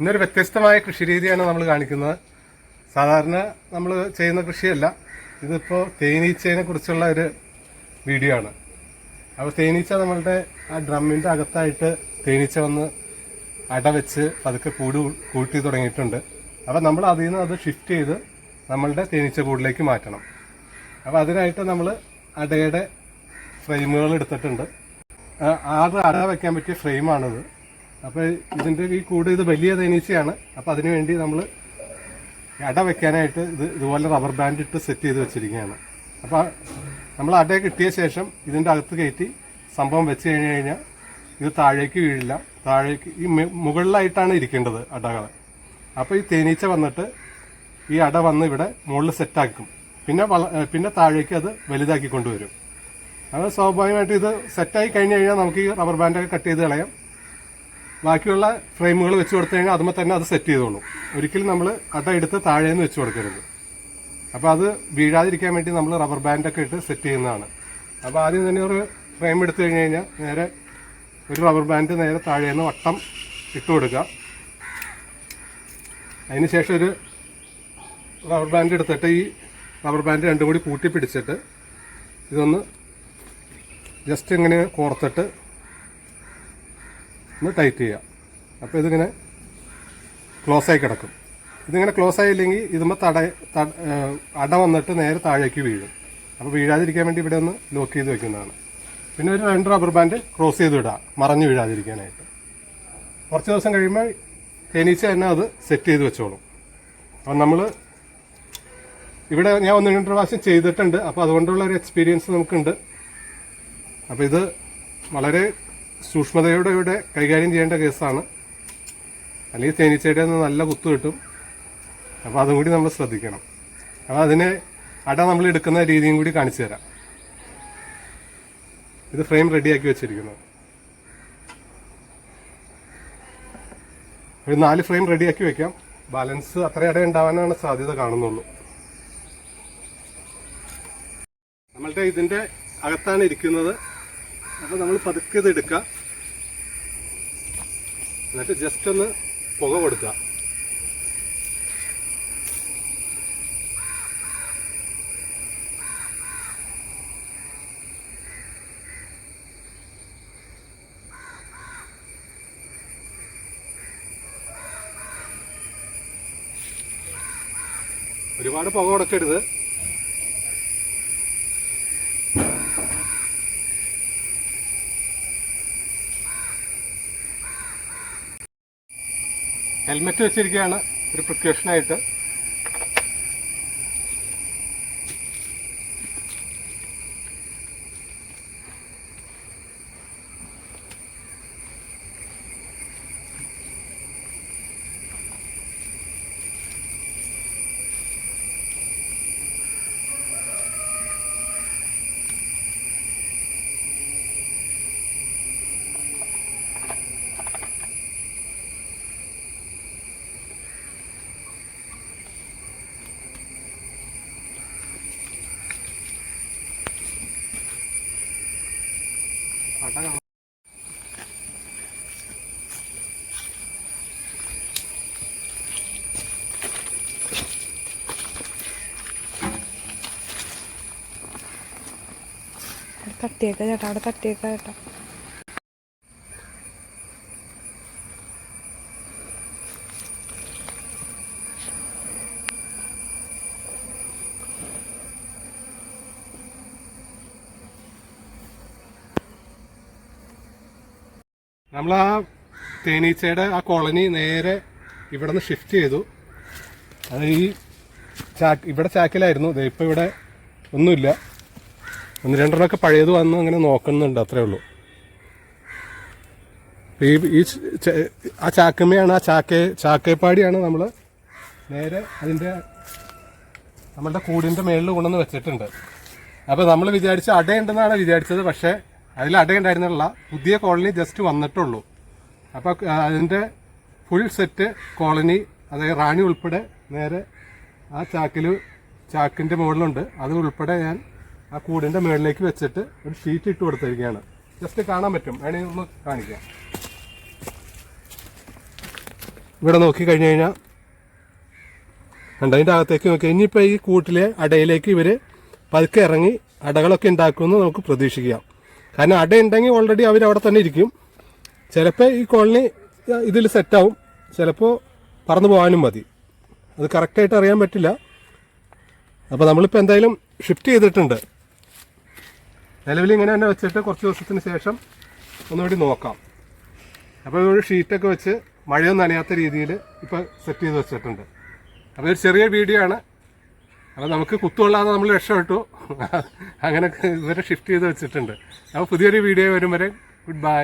ഇന്നൊരു വ്യത്യസ്തമായ കൃഷി രീതിയാണ് നമ്മൾ കാണിക്കുന്നത്. സാധാരണ നമ്മൾ ചെയ്യുന്ന കൃഷിയല്ല. ഇതിപ്പോൾ തേനീച്ചയെ കുറിച്ചുള്ള ഒരു വീഡിയോ ആണ്. അപ്പോൾ തേനീച്ച നമ്മളുടെ ആ ഡ്രമ്മിന്റെ അകത്തായിട്ട് തേനീച്ച വന്ന് അട വെച്ച് പതുക്കെ കൂട് കൂട്ടി തുടങ്ങിയിട്ടുണ്ട്. അപ്പോൾ നമ്മൾ അതിൽ നിന്ന് അത് ഷിഫ്റ്റ് ചെയ്ത് നമ്മളുടെ തേനീച്ച കൂടിലേക്ക് മാറ്റണം. അപ്പോൾ അതിനായിട്ട് നമ്മൾ അടയുടെ ഫ്രെയിമുകൾ എടുത്തിട്ടുണ്ട്. ആ, അത് അട വയ്ക്കാൻ പറ്റിയ ഫ്രെയിമാണിത് അപ്പോൾ ഇതിന്റെ ഈ കൂട് ഇത് വലിയ തേനീച്ചയാണ്. അപ്പോൾ അതിനു വേണ്ടി നമ്മൾ അട വെക്കാനായിട്ട് ഇത് ഇതുപോലെ റബ്ബർ ബാൻഡ് ഇട്ട് സെറ്റ് ചെയ്ത് വെച്ചിരിക്കുകയാണ്. അപ്പോൾ നമ്മൾ അട കിട്ടിയ ശേഷം ഇതിന്റെ അകത്ത് കയറ്റി സംഭവം വെച്ച് കഴിഞ്ഞ് കഴിഞ്ഞാൽ ഇത് താഴേക്ക് വീഴില്ല. താഴേക്ക് ഈ മുകളിലായിട്ടാണ് ഇരിക്കേണ്ടത് അടകൾ അപ്പോൾ ഈ തേനീച്ച വന്നിട്ട് ഈ അട വന്ന് ഇവിടെ മുകളിൽ സെറ്റാക്കും പിന്നെ പിന്നെ താഴേക്ക് അത് വലുതാക്കി കൊണ്ടുവരും. അത് സ്വാഭാവികമായിട്ട് ഇത് സെറ്റായി കഴിഞ്ഞ് കഴിഞ്ഞാൽ നമുക്ക് ഈ റബ്ബർ ബാൻഡൊക്കെ കട്ട് ചെയ്ത് കളയാം. ബാക്കിയുള്ള ഫ്രെയിമുകൾ വെച്ച് കൊടുത്തു കഴിഞ്ഞാൽ അതുമ്പോൾ തന്നെ അത് സെറ്റ് ചെയ്തോളും. ഒരിക്കലും നമ്മൾ അട എടുത്ത് താഴേന്ന് വെച്ച് കൊടുക്കരുത്. അപ്പോൾ അത് വീഴാതിരിക്കാൻ വേണ്ടി നമ്മൾ റബ്ബർ ബാൻഡൊക്കെ ഇട്ട് സെറ്റ് ചെയ്യുന്നതാണ്. അപ്പോൾ ആദ്യം തന്നെ ഒരു ഫ്രെയിം എടുത്തു കഴിഞ്ഞ് കഴിഞ്ഞാൽ നേരെ ഒരു റബ്ബർ ബാൻഡ് നേരെ താഴേന്ന് വട്ടം ഇട്ട് കൊടുക്കുക അതിനുശേഷം ഒരു റബ്ബർ ബാൻഡ് എടുത്തിട്ട് ഈ റബ്ബർ ബാൻഡ് രണ്ടും കൂടി കൂട്ടി പിടിച്ചിട്ട് ഇതൊന്ന് ജസ്റ്റ് ഇങ്ങനെ കോർത്തിട്ട് ഒന്ന് ടൈറ്റ് ചെയ്യുക അപ്പോൾ ഇതിങ്ങനെ ക്ലോസ് ആയി കിടക്കും. ഇതിങ്ങനെ ക്ലോസ് ആയില്ലെങ്കിൽ ഇതുമ്പോൾ തട അട വന്നിട്ട് നേരെ താഴേക്ക് വീഴും. അപ്പോൾ വീഴാതിരിക്കാൻ വേണ്ടി ഇവിടെ ഒന്ന് ലോക്ക് ചെയ്ത് വെക്കുന്നതാണ്. പിന്നെ ഒരു രണ്ട് റബ്ബർ ബാൻഡ് ക്രോസ് ചെയ്ത് വിടുക മറഞ്ഞു വീഴാതിരിക്കാനായിട്ട്. കുറച്ച് ദിവസം കഴിയുമ്പോൾ തേനീച്ച തന്നെ അത് സെറ്റ് ചെയ്ത് വെച്ചോളും. അപ്പം നമ്മൾ ഇവിടെ ഞാൻ ഒന്ന് രണ്ട് പ്രാവശ്യം ചെയ്തിട്ടുണ്ട്. അപ്പോൾ അതുകൊണ്ടുള്ള ഒരു എക്സ്പീരിയൻസ് നമുക്കുണ്ട്. അപ്പോൾ ഇത് വളരെ സൂക്ഷ്മതയോടെ ഇവിടെ കൈകാര്യം ചെയ്യേണ്ട കേസാണ്. അല്ലെങ്കിൽ തേനീച്ചയുടെ നിന്ന് നല്ല കുത്തു കിട്ടും. അപ്പോൾ അതും കൂടി നമ്മൾ ശ്രദ്ധിക്കണം. അപ്പോൾ അതിന് അട നമ്മൾ എടുക്കുന്ന രീതിയും കൂടി കാണിച്ചു തരാം. ഇത് ഫ്രെയിം റെഡിയാക്കി വെച്ചിരിക്കുന്നത് ഒരു നാല് ഫ്രെയിം റെഡിയാക്കി വെക്കാം. ബാലൻസ് അത്ര അട ഉണ്ടാവാനാണ് സാധ്യത കാണുന്നുള്ളൂ. നമ്മളുടെ ഇതിന്റെ അകത്താണ് ഇരിക്കുന്നത്. അപ്പോൾ നമ്മൾ പതുക്കെ ഇത് എടുക്കുക എന്നിട്ട് ജസ്റ്റ് ഒന്ന് പുക കൊടുക്കുക ഒരുപാട് പുക കൊടുക്കരുത്. ഹെൽമെറ്റ് വെച്ചിരിക്കുകയാണ്. ഒരു പ്രിക്കോഷനായിട്ട്. തട്ടിയേക്ക ചേട്ടാ അവിടെ തട്ടിയേക്ക ചേട്ടാ. നമ്മൾ ആ തേനീച്ചയുടെ ആ കോളനി നേരെ ഇവിടെ നിന്ന് ഷിഫ്റ്റ് ചെയ്തു. അത് ഈ ചാക്ക് ഇവിടെ ചാക്കിലായിരുന്നു. ദേ ഇപ്പം ഇവിടെ ഒന്നുമില്ല. ഒന്ന് രണ്ടെണ്ണമൊക്കെ പഴയത് വന്ന് അങ്ങനെ നോക്കുന്നുണ്ട് അത്രേ ഉള്ളൂ. ഈ ഈ ആ ചാക്കമ്മയാണ് ആ ചാക്കേ ചാക്കേപ്പാടിയാണ് നമ്മൾ നേരെ അതിന്റെ നമ്മളുടെ കൂടിന്റെ മേളിൽ കൊണ്ടുവന്ന് വെച്ചിട്ടുണ്ട്. അപ്പോൾ നമ്മൾ വിചാരിച്ച അടയുണ്ടെന്നാണ് വിചാരിച്ചത്. പക്ഷേ അതിൽ അടയുണ്ടായിരുന്നില്ല പുതിയ കോളനി ജസ്റ്റ് വന്നിട്ടുള്ളൂ. അപ്പോൾ അതിന്റെ ഫുൾ സെറ്റ് കോളനി അതായത് റാണി ഉൾപ്പെടെ നേരെ ആ ചാക്കിൽ ചാക്കിന്റെ മുകളിലുണ്ട്. അത് ഉൾപ്പെടെ ഞാൻ ആ കൂടിന്റെ മുകളിലേക്ക് വെച്ചിട്ട് ഒരു ഷീറ്റ് ഇട്ട് കൊടുത്തിരിക്കുകയാണ്. ജസ്റ്റ് കാണാൻ പറ്റും. വേണമെങ്കിൽ ഒന്ന് കാണിക്കാം. ഇവിടെ നോക്കി കഴിഞ്ഞു കഴിഞ്ഞാൽ കണ്ട? അതിന്റെ അകത്തേക്ക് നോക്കി. ഇനിയിപ്പോൾ ഈ കൂട്ടിലെ അടയിലേക്ക് ഇവർ പതുക്കെ ഇറങ്ങി അടകളൊക്കെ ഉണ്ടാക്കുമെന്ന് നമുക്ക് പ്രതീക്ഷിക്കാം. കാരണം അട ഉണ്ടെങ്കിൽ ഓൾറെഡി അവർ അവിടെ തന്നെ ഇരിക്കും. ചിലപ്പോൾ ഈ കോളനി ഇതിൽ സെറ്റാവും ചിലപ്പോൾ പറന്നു പോകാനും മതി. അത് കറക്റ്റായിട്ട് അറിയാൻ പറ്റില്ല. അപ്പോൾ നമ്മളിപ്പോൾ എന്തായാലും ഷിഫ്റ്റ് ചെയ്തിട്ടുണ്ട്. നിലവിൽ ഇങ്ങനെ തന്നെ വെച്ചിട്ട് കുറച്ച് ദിവസത്തിന് ശേഷം ഒന്നുകൂടി നോക്കാം. അപ്പോൾ ഒരു ഷീറ്റൊക്കെ വെച്ച് മഴയൊന്നും നനയാത്ത രീതിയിൽ ഇപ്പോൾ സെറ്റ് ചെയ്ത് വെച്ചിട്ടുണ്ട്. അപ്പോൾ ഒരു ചെറിയ വീഡിയോ ആണ്. അപ്പോൾ നമുക്ക് കുത്തുകൊള്ളാതെ നമ്മൾ രക്ഷപ്പെട്ടു. അങ്ങനെ ഇവരെ ഷിഫ്റ്റ് ചെയ്ത് വെച്ചിട്ടുണ്ട്. അപ്പോൾ പുതിയൊരു വീഡിയോ വരും വരെ ഗുഡ് ബൈ